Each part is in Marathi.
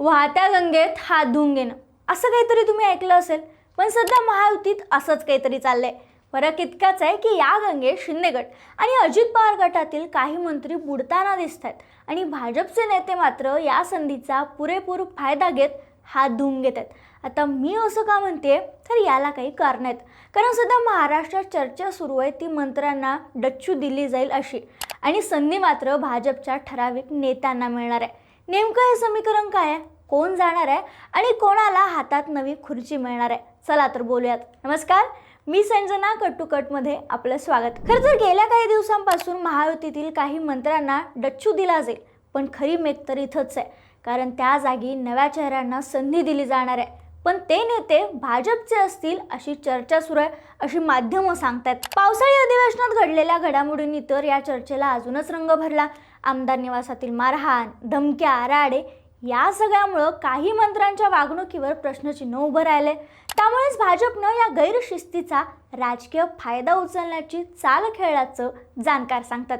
वाहत्या गंगेत हात धुवून घेणं. असं काहीतरी तुम्ही ऐकलं असेल पण सध्या महायुतीत असंच काहीतरी चाललंय. फरक इतकाच आहे की या गंगे शिंदेगट आणि अजित पवार गटातील काही मंत्री बुडताना दिसत आहेत आणि भाजपचे नेते मात्र या संधीचा पुरेपूर फायदा घेत हात धुवून घेत आहेत आता मी असं का म्हणते तर याला काही कारण आहेत. कारण सध्या महाराष्ट्रात चर्चा सुरू आहे ती मंत्र्यांना डच्चू दिली जाईल अशी. आणि संधी मात्र भाजपच्या ठराविक नेत्यांना मिळणार आहे. नेमकं हे समीकरण काय आहे? कोण जाणार आहे? आणि कोणाला हातात नवी खुर्ची मिळणार आहे? चला तर बोलूयात. नमस्कार मी संजना कट टू कटमध्ये आपलं स्वागत. खरं तर गेल्या काही दिवसांपासून महायुतीतील काही मंत्र्यांना डच्चू दिला जाईल पण खरी मेक तर इथंच आहे. कारण त्या जागी नव्या चेहऱ्यांना संधी दिली जाणार आहे. पण ते नेते भाजपचे असतील अशी चर्चा सुरू आहे अशी माध्यमं सांगतात पावसाळी अधिवेशनात घडलेल्या घडामोडींनी तर या चर्चेला अजूनच रंग भरला. आमदार निवासातील मारहाण धमक्या राडे या सगळ्यामुळं काही मंत्र्यांच्या वागणुकीवर प्रश्नचिन्ह उभं राहिले त्यामुळेच भाजपनं या गैरशिस्तीचा राजकीय फायदा उचलण्याची चाल खेळल्याचं जाणकार सांगतात.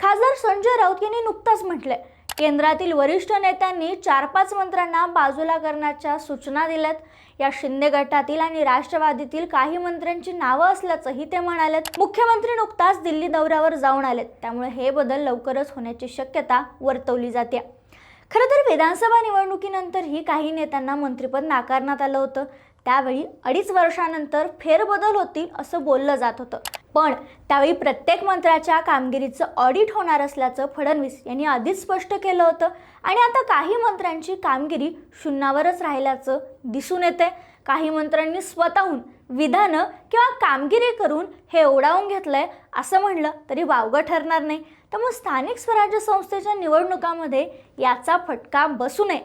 खासदार संजय राऊत यांनी नुकताच म्हटलंय केंद्रातील वरिष्ठ नेत्यांनी चार पाच मंत्र्यांना बाजूला करण्याच्या सूचना दिल्यात. या शिंदे गटातील आणि राष्ट्रवादीतील काही मंत्र्यांची नावं असल्याचंही ते म्हणालेत. मुख्यमंत्री नुकताच दिल्ली दौऱ्यावर जाऊन आलेत. त्यामुळे हे बदल लवकरच होण्याची शक्यता वर्तवली जाते. खरं तर विधानसभा निवडणुकीनंतरही काही नेत्यांना मंत्रिपद नाकारण्यात आलं होतं. त्यावेळी अडीच वर्षानंतर फेरबदल होतील असं बोललं जात होतं. पण त्यावेळी प्रत्येक मंत्र्याच्या कामगिरीचं ऑडिट होणार असल्याचं फडणवीस यांनी आधीच स्पष्ट केलं होतं. आणि आता काही मंत्र्यांची कामगिरी शून्यावरच राहिल्याचं दिसून येते काही मंत्र्यांनी स्वतःहून विधानं किंवा कामगिरी करून हे ओढावून घेतलंय असं म्हणलं तरी वावगं ठरणार नाही. त्यामुळे स्थानिक स्वराज्य संस्थेच्या निवडणुकामध्ये याचा फटका बसू नये.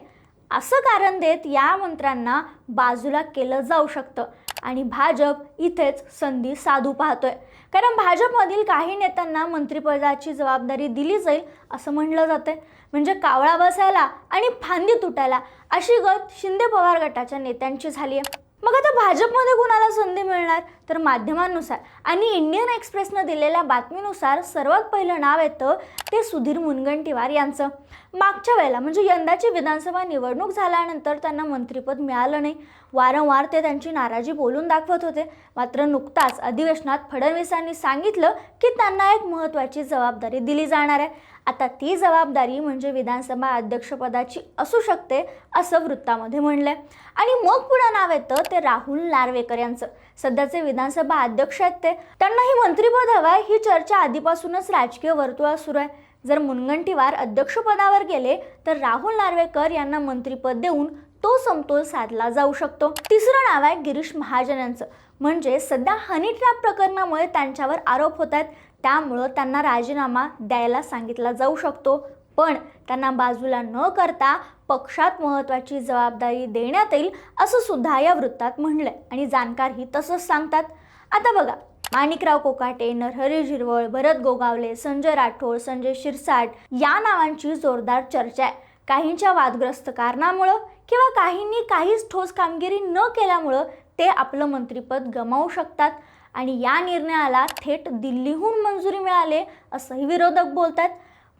असं कारण देत या मंत्र्यांना बाजूला केलं जाऊ शकतं. आणि भाजप इथेच संधी साधू पाहतोय. कारण भाजपमधील काही नेत्यांना मंत्रिपदाची जबाबदारी दिली जाईल असं म्हणलं जातंय. म्हणजे कावळा बसायला आणि फांदी तुटायला अशी गत शिंदे पवार गटाच्या नेत्यांची झाली आहे मग आता भाजपमध्ये कुणाला संधी मिळणार? तर माध्यमांनुसार. आणि इंडियन एक्सप्रेसनं दिलेल्या बातमीनुसार सर्वात पहिलं नाव येतं ते सुधीर मुनगंटीवार यांचं. मागच्या वेळेला म्हणजे यंदाची विधानसभा निवडणूक झाल्यानंतर त्यांना मंत्रिपद मिळालं नाही. वारंवार ते त्यांची नाराजी बोलून दाखवत होते. मात्र नुकताच अधिवेशनात फडणवीसांनी सांगितलं की त्यांना एक महत्त्वाची जबाबदारी दिली जाणार आहे. आता ती जबाबदारी म्हणजे विधानसभा अध्यक्षपदाची असू शकते असं वृत्तामध्ये म्हणलंय. आणि मग पुढं नाव येतं ते राहुल नार्वेकर यांचं. सध्याचे विधानसभा अध्यक्ष आहेत ते. त्यांना ही मंत्रिपद हवं आहे ही चर्चा आधीपासूनच राजकीय वर्तुळात सुरू आहे. जर मुनगंटीवार अध्यक्षपदावर गेले तर राहुल नार्वेकर यांना मंत्रिपद देऊन तो समतोल साधला जाऊ शकतो. तिसरं नाव आहे गिरीश महाजन यांचं म्हणजे सध्या हनी ट्रॅप प्रकरणामुळे त्यांच्यावर आरोप होत आहेत. त्यामुळं त्यांना राजीनामा द्यायला सांगितला जाऊ शकतो. पण त्यांना बाजूला न करता पक्षात महत्त्वाची जबाबदारी देण्यात येईल असं सुद्धा या वृत्तात म्हणलंय आणि जाणकारही तसंच सांगतात. आता बघा माणिकराव कोकाटे नरहरी झिरवळ भरत गोगावले संजय राठोड संजय शिरसाट या नावांची जोरदार चर्चा आहे. काहींच्या वादग्रस्त कारणामुळं किंवा काहींनी काहीच ठोस कामगिरी न केल्यामुळं ते आपलं मंत्रिपद गमावू शकतात. आणि या निर्णयाला थेट दिल्लीहून मंजुरी मिळाले असंही विरोधक बोलतात.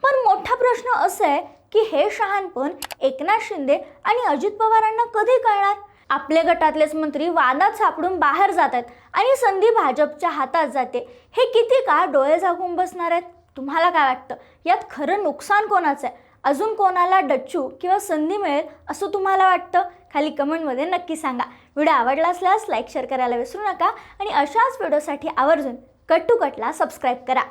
पण मोठा प्रश्न असा आहे की हे शहाणपण एकनाथ शिंदे आणि अजित पवारांना कधी कळणार? आपले गटातलेच मंत्री वादात सापडून बाहेर जात आहेत आणि संधी भाजपच्या हातात जाते. हे किती का डोळे झाकून बसणार आहेत? तुम्हाला काय वाटतं? यात खरं नुकसान कोणाचं आहे? अजून कोणाला डच्चू किंवा संधी मिळेल असं तुम्हाला वाटतं? खाली कमेंटमध्ये नक्की सांगा. व्हिडिओ आवडला असल्यास लाईक शेअर करायला विसरू नका आणि अशाच व्हिडिओसाठी आवर्जून कट टू कटला सबस्क्राईब करा.